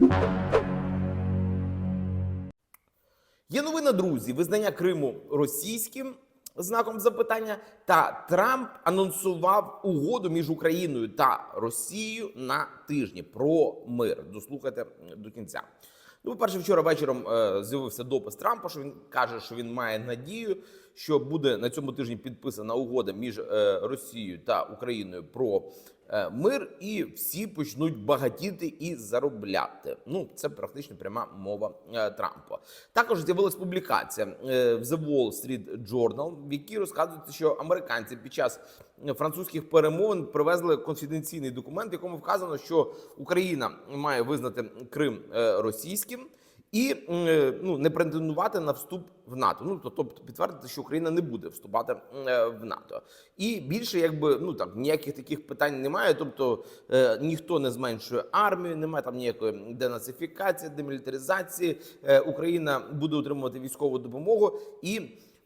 Є новина, друзі, визнання Криму російським знаком запитання. Та Трамп анонсував угоду між Україною та Росією на тижні про мир. Дослухайте до кінця. Ну, по-перше, вчора вечором е, з'явився допис Трампа, що він каже, що він має надію, що буде на цьому тижні підписана угода між е, Росією та Україною про е, мир, і всі почнуть багатіти і заробляти. Ну, це практично пряма мова е, Трампа. Також з'явилась публікація в The Wall Street Journal, в якій розказується, що американці під час французьких перемовин привезли конфіденційний документ, в якому вказано, що Україна має визнати Крим російським. І е, ну не претендувати на вступ в НАТО. Ну тобто підтвердити, що Україна не буде вступати е, в НАТО. І більше, якби ну там ніяких таких питань немає. Тобто е, ніхто не зменшує армію, немає там ніякої денацифікації, демілітаризації. Україна буде отримувати військову допомогу і.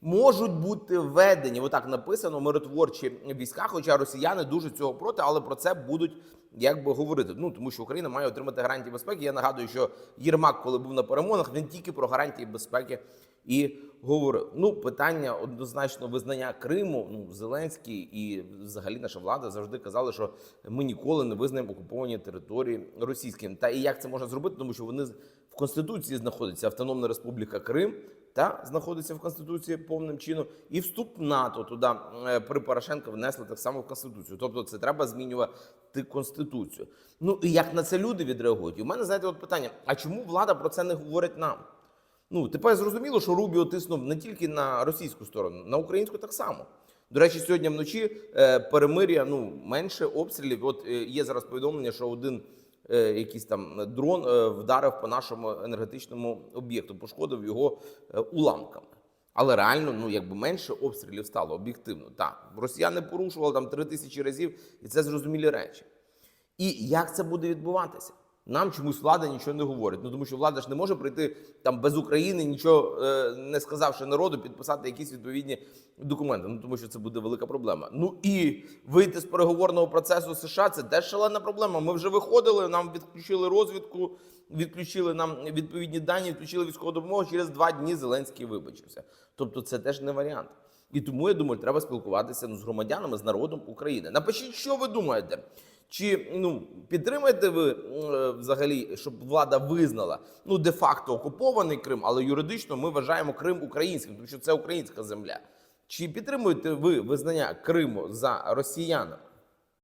Можуть бути введені, отак написано, миротворчі війська, хоча росіяни дуже цього проти, але про це будуть якби говорити. Ну тому що Україна має отримати гарантії безпеки. Я нагадую, що Єрмак, коли був на перемонах, він тільки про гарантії безпеки і говорив. Ну, питання однозначно визнання Криму. Ну, Зеленський і взагалі наша влада завжди казали, що ми ніколи не визнаємо окуповані території російськими. Та і як це можна зробити, тому що вони в конституції знаходяться Автономна Республіка Крим. Та знаходиться в конституції повним чином, і вступ НАТО туди е, при Порошенко внесли так само в конституцію. Тобто, це треба змінювати конституцію. Ну і як на це люди відреагують? І в мене знаєте, от питання: а чому влада про це не говорить нам? Ну тепер зрозуміло, що Рубіо тиснув не тільки на російську сторону, на українську так само. До речі, сьогодні вночі е, перемир'я ну менше обстрілів. От е, є зараз повідомлення, що один е, якийсь там дрон вдарив по нашому енергетичному об'єкту, пошкодив його уламками. Але реально, ну якби менше обстрілів стало об'єктивно. Так, росіяни порушували там три тисячі разів, і це зрозумілі речі. І як це буде відбуватися? Нам чомусь влада нічого не говорить. Ну тому що влада ж не може прийти там без України, нічого е, не сказавши народу, підписати якісь відповідні документи. Ну тому що це буде велика проблема. Ну і вийти з переговорного процесу США це теж шалена проблема. Ми вже виходили, нам відключили розвідку, відключили нам відповідні дані, відключили військову допомогу. Через два дні Зеленський вибачився. Тобто, це теж не варіант. І тому я думаю, треба спілкуватися ну, з громадянами, з народом України. Напишіть, що ви думаєте. Чи ну підтримаєте ви е, взагалі, щоб влада визнала ну де-факто окупований Крим, але юридично ми вважаємо Крим українським, тому що це українська земля. Чи підтримуєте ви визнання Криму за росіянами?